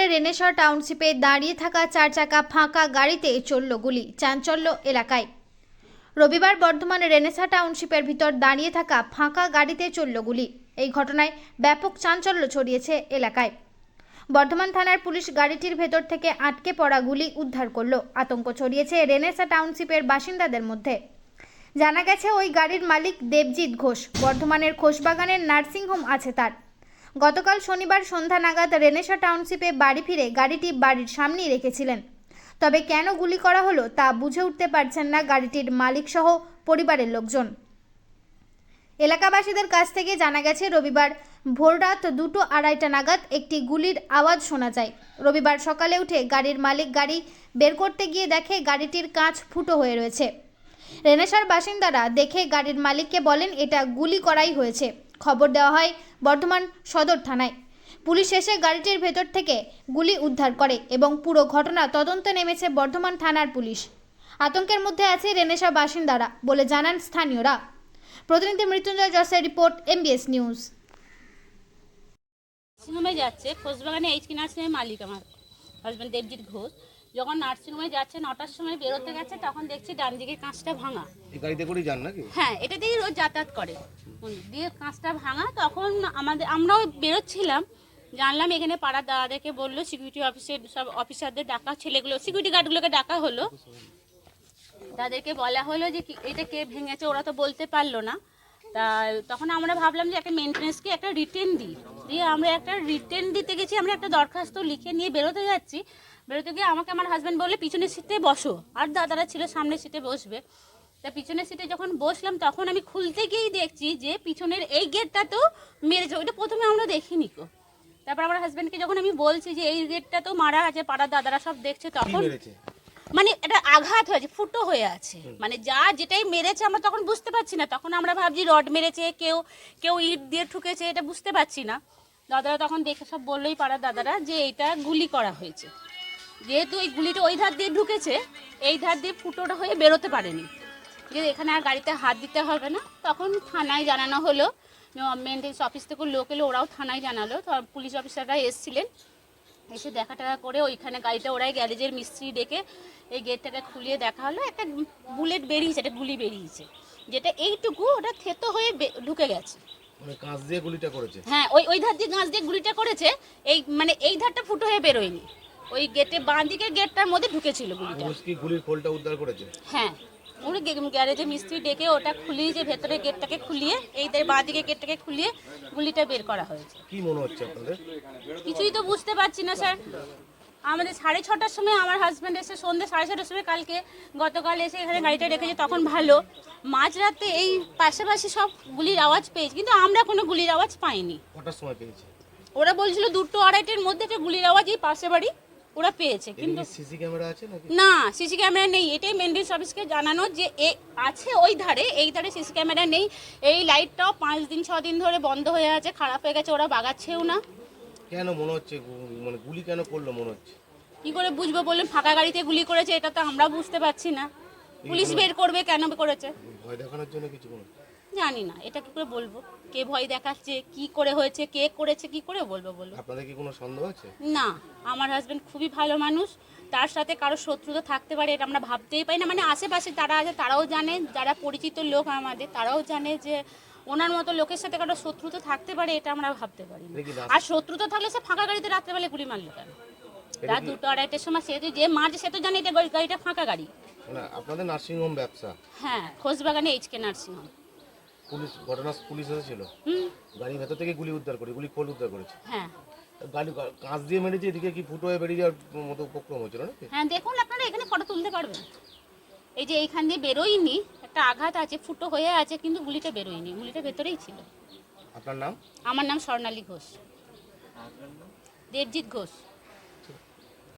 বহরমপুরের রেনেশ্বর টাউনশিপে দাঁড়িয়ে থাকা চার চাকা ফাঁকা গাড়িতে চলল গুলি চাঞ্চল্য এলাকায়। রবিবার বর্ধমানে রেনেসা টাউনশিপের ভিতর দাঁড়িয়ে থাকা ফাঁকা গাড়িতে চলল গুলি। এই ঘটনায় ব্যাপক চাঞ্চল্য ছড়িয়েছে এলাকায়। বর্ধমান থানার পুলিশ গাড়িটির ভেতর থেকে আটকে পড়া গুলি উদ্ধার করল। আতঙ্ক ছড়িয়েছে রেনেসা টাউনশিপের বাসিন্দাদের মধ্যে। জানা গেছে, ওই গাড়ির মালিক দেবজিৎ ঘোষ। বর্ধমানের খোশবাগানের নার্সিংহোম আছে তার। গতকাল শনিবার সন্ধ্যা নাগাদ রেনেসা টাউনশিপে বাড়ি ফিরে গাড়িটি বাড়ির সামনেই রেখেছিলেন। তবে কেন গুলি করা হলো তা বুঝে উঠতে পারছেন না গাড়িটির মালিকসহ পরিবারের লোকজন। এলাকাবাসীদের কাছ থেকে জানা গেছে, রবিবার ভোররাত দুটো আড়াইটা নাগাদ একটি গুলির আওয়াজ শোনা যায়। রবিবার সকালে উঠে গাড়ির মালিক গাড়ি বের করতে গিয়ে দেখে গাড়িটির কাঁচ ফুটো হয়ে রয়েছে। রেনেসার বাসিন্দারা দেখে গাড়ির মালিককে বলেন, এটা গুলি করাই হয়েছে। খবর দেওয়া হয় বর্ধমান সদর থানায়। পুলিশ এসে গাড়িটির ভেতর থেকে গুলি উদ্ধার করে এবং পুরো ঘটনা তদন্তে নেমেছে বর্ধমান থানার পুলিশ। আতঙ্কের মধ্যে আছে রেনেসা বাসিন্দারা বলে জানান স্থানীয়রা। প্রতিনিধি মৃত্যুঞ্জয় জসের রিপোর্ট, এমবিএস নিউজ। নার্সিংহোমে যাচ্ছে খোঁজবাগানে এইচকি নার্সিংহোমের মালিক আমার হাজব্যান্ড দেবজিৎ ঘোষ। যখন নার্সিংহোমে যাচ্ছে নটার সময় বেরোতে গেছে তখন দেখছি ডান দিকে কাঁচটা ভাঙা। গাড়িতে করেই যান নাকি? হ্যাঁ এটা দিয়েই রোজ যাতায়াত করে। দিয়ে কাঁচটা ভাঙা তখন আমাদের আমরাও বেরোচ্ছিলাম। জানলাম এখানে পাড়ার দাদাদেরকে বলল সিকিউরিটি অফিসের সব অফিসারদের ডাকা ছেলেগুলো সিকিউরিটি গার্ডগুলোকে ডাকা হলো। তাদেরকে বলা হলো যে এটা কে ভেঙেছে? ওরা তো বলতে পারল না। তা তখন আমরা ভাবলাম যে একটা মেনটেন্সকে একটা রিটেন দিই। দিয়ে আমরা একটা রিটেন দিতে গেছি আমরা একটা দরখাস্ত লিখে নিয়ে বেরোতে যাচ্ছি। বেরোতে গিয়ে আমাকে আমার হাজব্যান্ড বললে পিছনের সিটে বসো। আর দাদারা ছিল সামনের সিটে বসবে। তা পিছনের সিটে যখন বসলাম তখন আমি খুলতে গিয়েই দেখছি যে পিছনের এই গেটটা তো মেরেছে। ওইটা প্রথমে আমরা দেখিনি কো। তারপর আমার হাজব্যান্ডকে যখন আমি বলছি যে এই গেটটা তো মারা আছে পাড়ার দাদারা সব দেখছে তখন মানে এটা আঘাত হয়েছে ফুটো হয়ে আছে। মানে যা যেটাই মেরেছে আমরা তখন বুঝতে পারছি না। তখন আমরা ভাবছি রড মেরেছে কেউ কেউ ইট দিয়ে ঠুকেছে এটা বুঝতে পারছি না। দাদারা তখন দেখে সব বললোই পাড়ার দাদারা যে এটা গুলি করা হয়েছে। যেহেতু এই গুলিটা ওই ধার দিয়ে ঢুকেছে এই ধার দিয়ে ফুটোটা হয়ে বেরোতে পারেনি। যে এখানে আর গাড়িতে হাত দিতে হবে না তখন থানায় জানানো হলো। মেনটেন্স অফিস থেকে লোক এলো ওরাও থানায় জানালো। তো পুলিশ অফিসাররা এসছিলেন এসে দেখা টাকা করে ওইখানে গাড়িটা ওরাই গ্যারেজের মিস্ত্রি ডেকে এই গেটটাকে খুলিয়ে দেখা হলো। একটা বুলেট বেরিয়েছে একটা গুলি বেরিয়েছে যেটা এইটুকু ওটা থেতো হয়ে ঢুকে গেছে। মানে দিয়ে গুলিটা করেছে? হ্যাঁ ওই ওই ধার দিয়ে গাছ দিয়ে গুলিটা করেছে এই মানে এই ধারটা ফুটো হয়ে বেরোয়নি। ওই গেটে বাঁ দিকের গেটটার মধ্যে ঢুকেছিল গুলিটা। পুলিশ গুলির খোলটা উদ্ধার করেছে? হ্যাঁ। ওরা গে- গ্যারেজে মিস্ত্রি ডেকে ওটা খুলিয়ে যে ভেতরে গেটটাকে খুলিয়ে এই বাঁ দিকে গেটটাকে খুলিয়ে গুলিটা বের করা হয়েছে। কি মনে হচ্ছে আপনাদের? কিছুই তো বুঝতে পারছি না স্যার। আমাদের সাড়ে ছটার সময় আমার হাজব্যান্ড এসে সন্ধ্যে সাড়ে ছটার সময় কালকে গতকাল এসে এখানে গাড়িটা রেখেছে তখন ভালো। মাঝরাতে এই পাশাপাশি সব গুলির আওয়াজ পেয়েছি কিন্তু আমরা কোনো গুলির আওয়াজ পাইনি। কটার সময় পেয়েছে? ওরা বলছিল দুটো আড়াইটের মধ্যে একটা গুলির আওয়াজ এই পাশে বাড়ি। ওরা পেয়েছে কিন্তু সিসি ক্যামেরা আছে নাকি? না সিসি ক্যামেরা নেই। এটাই মেনটেন্স অফিসকে জানানো যে এ আছে ওই ধারে এই ধারে সিসি ক্যামেরা নেই। এই লাইটটাও পাঁচ দিন ছ দিন ধরে বন্ধ হয়ে আছে খারাপ হয়ে গেছে ওরা বাগাচ্ছেও না। কেন মনে হচ্ছে মানে গুলি কেন করল মনে হচ্ছে? কি করে বুঝব বললেন ফাঁকা গাড়িতে গুলি করেছে এটা তো আমরা বুঝতে পারছি না। পুলিশ বের করবে কেন করেছে? ভয় দেখানোর জন্য কিছু? জানি না এটা কি করে বলব? কে ভয় দেখাচ্ছে কি করে হয়েছে কে করেছে কি করে বলব বলব আপনাদের কি কোনো সন্দেহ আছে? না আমার হাজবেন্ড খুবই ভালো মানুষ তার সাথে কারও শত্রুতা থাকতে পারে এটা আমরা ভাবতেই পারি না। মানে আশেপাশে যারা আছে তারাও জানে যারা পরিচিত লোক আমাদের তারাও জানে যে ওনার মতো লোকের সাথে কারও শত্রুতা থাকতে পারে এটা আমরা ভাবতে পারি না। আর শত্রুতা থাকলে সে ফাঁকা গাড়িতে রাত্রেবেলা গুলি মারলো কেন? রাত দুটো আড়াইটার সময় সে তো- যে মারছে সে তো জানে এটা গাড়ি- গাড়িটা ফাঁকা গাড়ি। মানে আপনাদের নার্সিংহোম ব্যবসা? হ্যাঁ খোঁজবাগানে এইচকে নার্সিংহোম পুলিশ ঘটনা পুলিশ এসেছিল। হুম। গাড়ির ভেতর থেকে গুলি উদ্ধার করে গুলি খোল উদ্ধার করেছে। হ্যাঁ। গাড়ি কাঁচ দিয়ে মেরেছে এদিকে কি ফুটো হয়ে বেরিয়ে যাওয়ার মতো উপক্রম হয়েছিল নাকি? হ্যাঁ দেখুন আপনারা এখানে ফটো তুলতে পারবেন। এই যে এইখান দিয়ে বেরোয়নি একটা আঘাত আছে ফুটো হয়ে আছে কিন্তু গুলিটা বেরোয়নি গুলিটা ভেতরেই ছিল। আপনার নাম? আমার নাম স্বর্ণালী ঘোষ। দেবজিৎ ঘোষ।